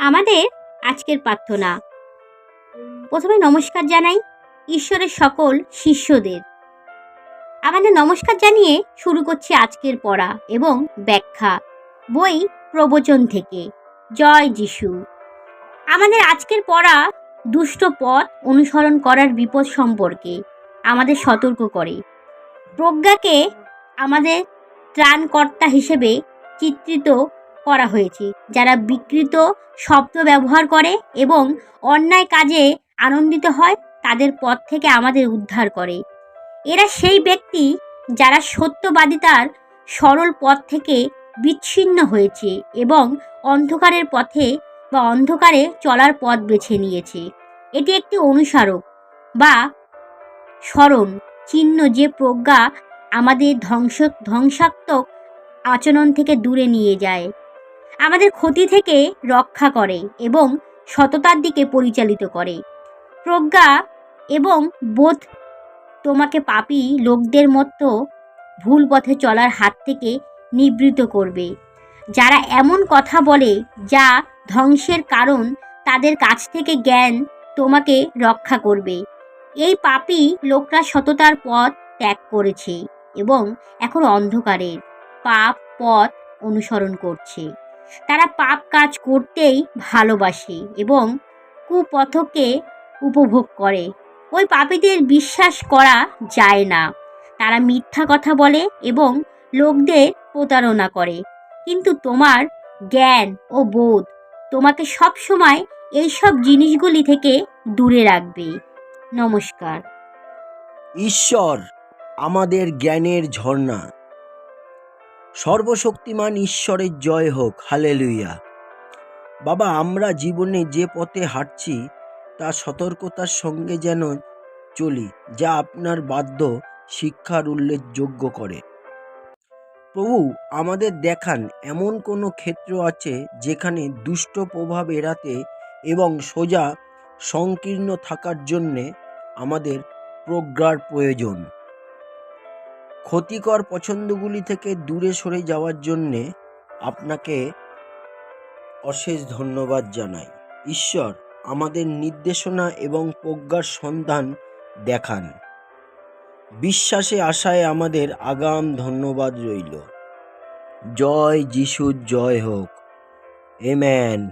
আমাদের আজকের প্রার্থনা। প্রথমে নমস্কার জানাই ঈশ্বরের সকল শিষ্যদের। আমাদের নমস্কার জানিয়ে শুরু করছি আজকের পড়া এবং ব্যাখ্যা বই প্রবচন থেকে। জয় যিশু। আমাদের আজকের পড়া দুষ্ট পথ অনুসরণ করার বিপদ সম্পর্কে আমাদের সতর্ক করে। প্রজ্ঞাকে আমাদের ত্রাণকর্তা হিসেবে চিত্রিত করা হয়েছে। যারা বিকৃত শব্দ ব্যবহার করে এবং অন্যায় কাজে আনন্দিত হয়, তাদের পথ থেকে আমাদের উদ্ধার করে। এরা সেই ব্যক্তি যারা সত্যবাদিতার সরল পথ থেকে বিচ্ছিন্ন হয়েছে এবং অন্ধকারের পথে বা অন্ধকারে চলার পথ বেছে নিয়েছে। এটি একটি অনুসারক বা স্মরণ, চিহ্ন যে প্রজ্ঞা আমাদের ধ্বংস ধ্বংসাত্মক আচরণ থেকে দূরে নিয়ে যায়। আমাদের ক্ষতি থেকে রক্ষা করে এবং সততার দিকে পরিচালিত করে। প্রজ্ঞা এবং বোধ তোমাকে পাপী লোকদের মতো ভুল পথে চলার হাত থেকে নিবৃত করবে। যারা এমন কথা বলে যা ধ্বংসের কারণ, তাদের কাছ থেকে জ্ঞান তোমাকে রক্ষা করবে। এই পাপী লোকরা সততার পথ ত্যাগ করেছে এবং এখন অন্ধকারের পাপ পথ অনুসরণ করছে। তারা পাপ কাজ করতেই ভালোবাসে এবং কুপথকে উপভোগ করে। ওই পাপীদের বিশ্বাস করা যায় না। তারা মিথ্যা কথা বলে এবং লোকদের প্রতারণা করে। কিন্তু তোমার জ্ঞান ও বোধ তোমাকে সবসময় এইসব জিনিসগুলি থেকে দূরে রাখবে। নমস্কার। ঈশ্বর আমাদের জ্ঞানের ঝর্ণা। সর্বশক্তিমান ঈশ্বরের জয় হোক হালেলুইয়া বাবা, আমরা জীবনে যে পথে হাঁটছি, তা সতর্কতার সঙ্গে যেন চলি, যা আপনার বাধ্য শিক্ষার উল্লেখযোগ্য করে। প্রভু, আমাদের দেখান, এমন কোনো ক্ষেত্র আছে যেখানে দুষ্ট প্রভাব এড়াতে এবং সোজা সংকীর্ণ থাকার জন্যে আমাদের প্রজ্ঞার প্রয়োজন। ক্ষতিকর পছন্দগুলি থেকে দূরে সরে যাওয়ার জন্যে আপনাকে অশেষ ধন্যবাদ জানাই। ঈশ্বর আমাদের নির্দেশনা এবং প্রজ্ঞার সন্ধান দেখান। বিশ্বাসে আশায় আমাদের আগাম ধন্যবাদ রইল। জয় যিশুর জয় হোক। এম্যান